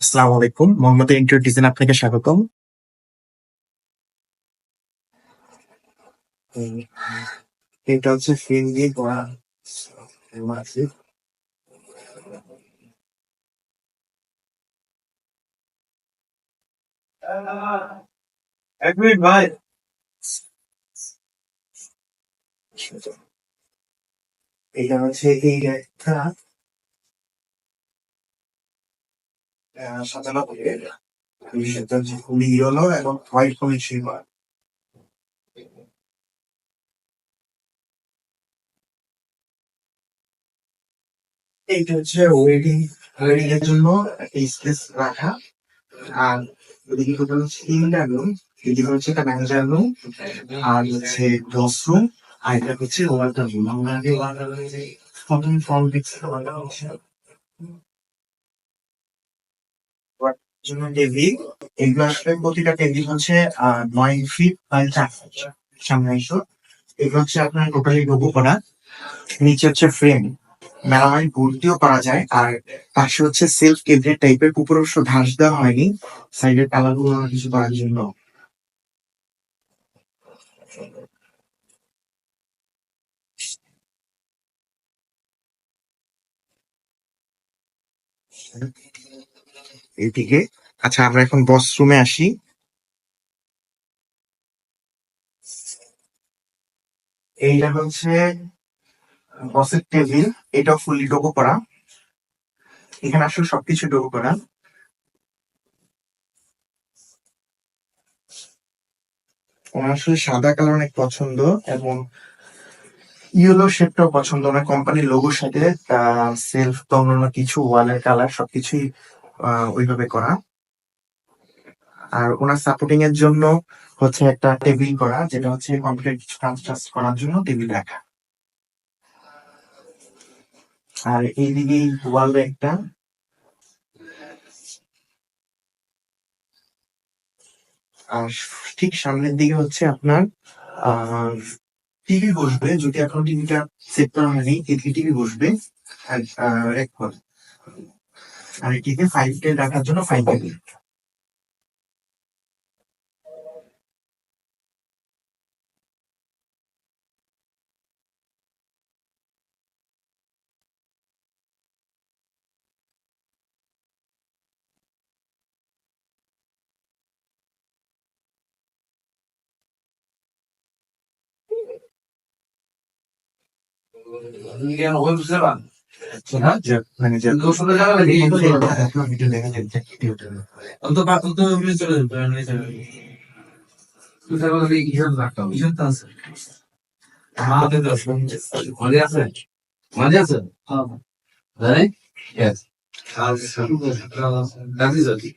আসসালামু আলাইকুম। Mohammad inter design আপনাকে স্বাগতম। এটা হচ্ছে ফিন দিয়ে করা এক মিনিট ভাই। এটা হচ্ছে এই একটা সাজানো থাকে সেটা খুবই ইয়েলো এবং হোয়াইট কম্বিনেশন করা এইটা হচ্ছে ওয়েডিং ওয়েডিং এর জন্য একটা স্পেস রাখা। আর ওদিকে টোটাল হচ্ছে রুম এদিকে হচ্ছে একটা রুম আর হচ্ছে ওয়াশরুম আর এটা হচ্ছে রুম আমরা আগে ওয়াটার রুমে প্রথম ফর্ম দেখছি ওয়াটার হচ্ছে জন্য টেবিল এগুলো আসলে প্রতিটা টেবিল হচ্ছে নয় ফিট বাই চার ফিট সামনে এসো এগুলো হচ্ছে আপনার টোটালি লোগো করা। নিচে হচ্ছে ফ্রেম মেলামাইন দিয়েও করা যায়। আর পাশে হচ্ছে সেলফ কেবিনেট টাইপের উপর অবশ্য ঘাস দেওয়া হয়নি। সাইডের কালারগুলো কিছু করার জন্য। এইদিকে। আচ্ছা আমরা এখন বস রুমে আসি। এইটা হচ্ছে বসের টেবিল এটা ফুললি ডোবো করা। এখানে আসলে সবকিছু ডোবো করা। আসলে সাদা কালার অনেক পছন্দ এবং ইয়েলো শেপটাও পছন্দ। ওনার কোম্পানির লোগোর সাথে সেলফ বা কিছু ওয়ালের কালার সবকিছুই ওইভাবে করা। আর ওনার সাপোর্টিং এর জন্য হচ্ছে একটা টেবিল করা, যেটা হচ্ছে কম্পিউটার কিছু কাজ টাজ করার জন্য টেবিল রাখা। আর এইদিকে ওয়ালে একটা আর ঠিক সামনের দিকে হচ্ছে আপনার টিভি বসবে। যদি এখন টিভিটা সেট করা হয়নি টিভি বসবে? এক এটিকে ফাইভ টেন রাখার জন্য যে ভিডিও দেখা যায় ভিডিওটা মাঝে আছে Yes. That is okay.